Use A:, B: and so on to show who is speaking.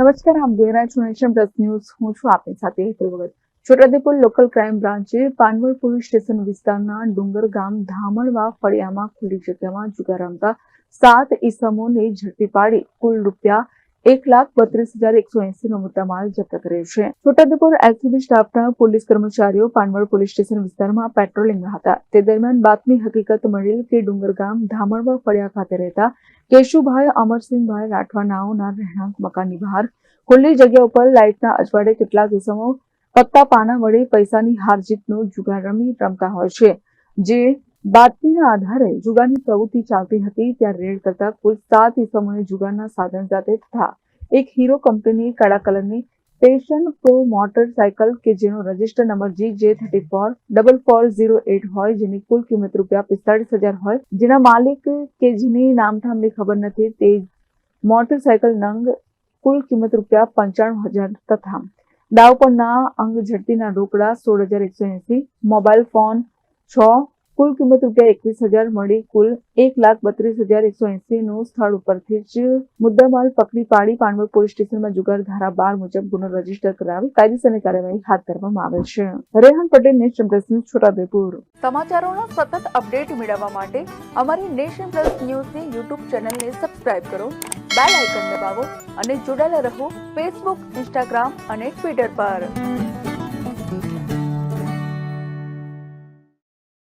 A: નમસ્કાર, આપ જોઈ રહ્યા છો નેશન પ્લસ ન્યૂઝ. હું છું આપની સાથે હેતુ વગર છોટાઉદેપુર લોકલ ક્રાઇમ બ્રાન્ચે પાનવડ પોલીસ સ્ટેશન વિસ્તારના ડુંગર ગામ ધામણવા ફળિયામાં ખુલ્લી જગ્યામાં જુગાર રમતા સાત ઈસમોને ઝડપી પાડી કુલ રૂપિયા એક લાખ બત્રીસ હજાર એકસો એસી નો મુદ્દામાલ જપ્ત કર્યો છે. છોટાઉદેપુર એલસીબી સ્ટાફના પોલીસ કર્મચારીઓ પાનવડ પોલીસ સ્ટેશન વિસ્તારમાં પેટ્રોલિંગમાં હતા. તે દરમિયાન બાતમી હકીકત મળેલ કે ડુંગર ગામ ધામણવા ફળિયા ખાતે રહેતા કેશુભાઈ અમરસિંહભાઈ રાઠવા નાઓના રહેણાંક મકાનની બહાર ખુલ્લી જગ્યા ઉપર લાઇટના અજવાડે કેટલાક ઇસમો પત્તા પાના વડે પૈસાની હારજીતનો જુગાર રમી રમતા હોય છે. જે બાતમીના આધારે જુગારની પ્રવૃત્તિ ચાલતી હતી. ત્યાં રેડ કરતા કુલ સાત ઇસમોને જુગારના સાધન સાથે તથા એક હીરો કંપનીની કાળા કલરની પેશન પ્રો મોટરસાયકલ કે જેનો register number G J thirty four double four zero eight હોય, જેની કુલ કિંમત રૂપિયા પિસ્તાળીસ હજાર હોય. જેના માલિક કે જેની નામઠામની ખબર નથી, તે મોટરસાયકલ નંગ કુલ કિંમત રૂપિયા પંચાણું હજાર તથા દાવ પરના અંગ ઝડપીના રોકડા સોળ હજાર એકસો એસી, મોબાઈલ ફોન છ કુલ કિંમત રૂપિયા એકવીસ હજાર મળી કુલ એક લાખ બત્રીસ હજાર એકસો એસી નું સ્થળ ઉપરથી જ મુદ્દામાલ પકડી પાડી પાનવડ પોલીસ સ્ટેશનમાં જુગાર ધારા બાર મુજબ ગુનો રજિસ્ટર કરાવી કાયદેસરની કાર્યવાહી હાથ ધરવામાં આવે છે. Rehan Patel nation plus news, Chhotaudepur. સમાચારોનો સતત અપડેટ મેળવવા માટે અમારી નેશન પ્લસ ન્યૂઝની યુટ્યુબ ચેનલને સબસ્ક્રાઇબ કરો, બેલ આઇકન દબાવો અને જોડાયેલા રહો ફેસબુક, ઇન્સ્ટાગ્રામ અને ટ્વિટર પર.